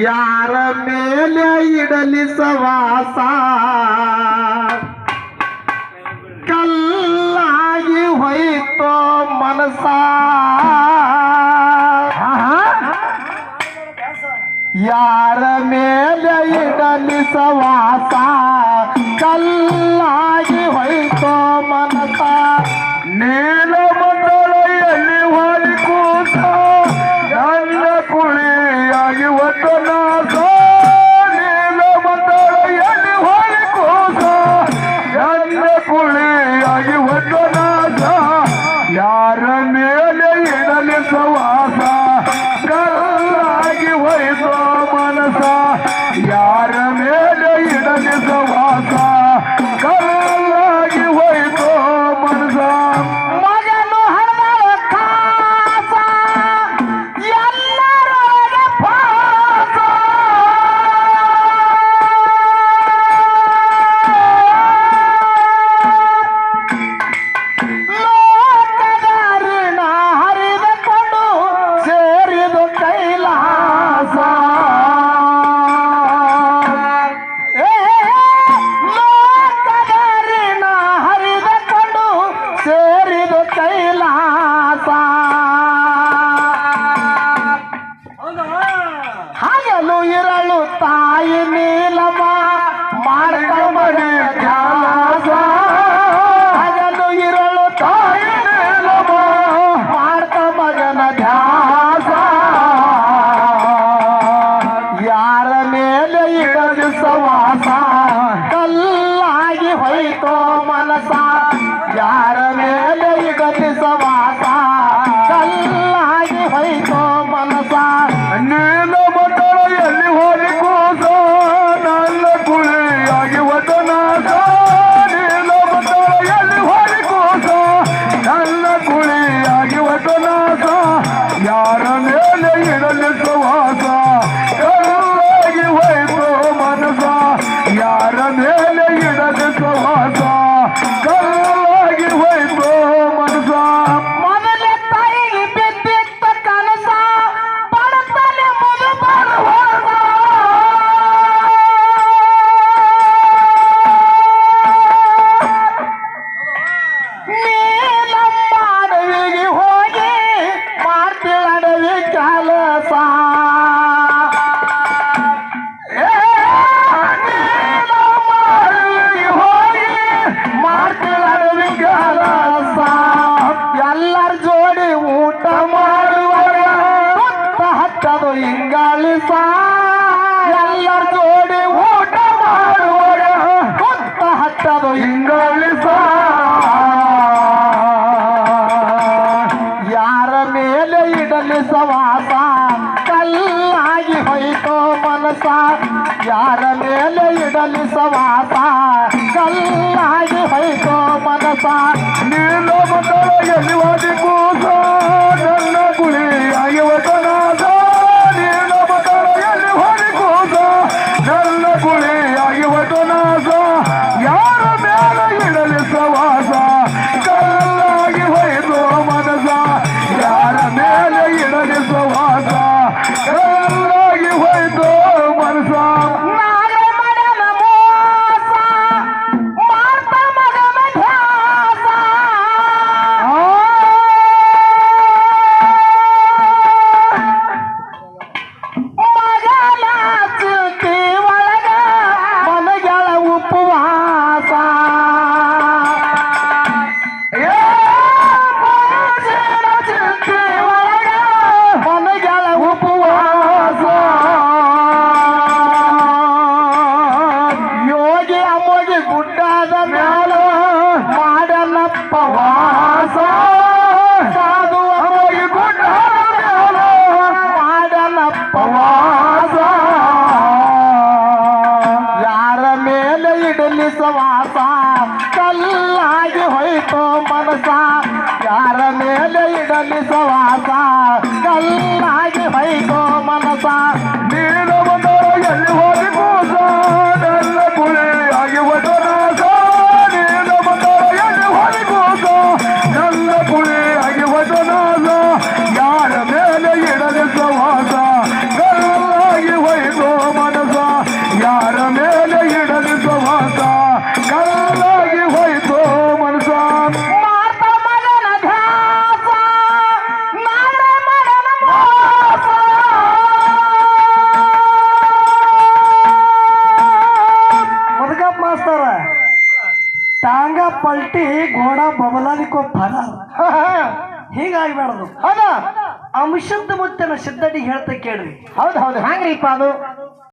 ಯಾರ ಮೇಲೆ ಇಡಲಿ ಸವಾಸ? ಕಲ್ಲಾಗಿ ಹೋಯ್ತೋ ಮನಸ ಯಾರ ಮೇಲೆ ಇಡಲಿ ಸವಾಸ? ಯಾರ ನೀಲಮ ಮಾಡ್ಕೊಂಬಡಿ ಧ್ಯಾಸ. ಹಗಲು ಇರಳು ತಾಯಿ ಮಗನ ಧ್ಯಾಸ. ಯಾರ ಮೇಲೆ ಸವಾಸ ಕಲ್ಲಾಗಿ ಹೋಯ್ತೋ ಮನಸ. ಯಾರ ಮೇಲೆ ಊಟ ಮಾಡುವಾಗ ಸುತ್ತ ಹತ್ತದು ಇಂಗಾಳಿಸ ಎಲ್ಲರ ಜೋಡಿ ಊಟ ಮಾಡುವಾಗ ಸುತ್ತ ಹತ್ತದು ಇಂಗಾಳಿಸ ಯಾರ ಮೇಲೆ ಇಡಲಿ ಸವಾಸ ಕಲ್ಲಾಗಿ ಹೋಯ್ತೋ ಮನಸ ಯಾರ ಮೇಲೆ ಇಡಲಿ ಸವಾಸ ಕಲ್ಲಾಗಿ ಹೋಯ್ತೋ ಮನಸ ನೀನು ಮಕ್ಕಳ ಎಲ್ಲಿ ಹೋಗಿ ಕೂಸ ನನ್ನ ಗುಡ್ಡದ ಮ್ಯಾಲ ಮಾಡಲಪ್ಪ ವಾಸ ಸಾಧು ಅಮ್ಮೋಗಿ ಮಾಡಲಪ್ಪ ವಾಸ. ಯಾರ ಮೇಲೆ ಇಡಲಿ ಸವಾಸ ಕಲ್ಲಾಗಿ ಹೋಯ್ತು ಮನಸ ಯಾರ ಮೇಲೆ ಇಡಲಿ ಸವಾಸ ಕಲ್ಲಾಗಿ ಹೋಯ್ತು ಮನಸ ನೀನು ಬಂದವ ಎಲ್ಲಿ ಟಾಂಗ ಪಲ್ಟಿ ಗೋಡ ಬಬಲಾದಿಕೋ ಫಲ ಹೀಗಾಗ್ಬಾರ್ದು. ಅದ ಅಂಶದ ಮುತ್ತನ ಸಿದ್ಧಡಿ ಹೇಳ್ತ ಕೇಳ್ರಿ. ಹೌದು ಹೌದು. ಹ್ಯಾಂಗ್ರಿಪ್ಪ ಅದು?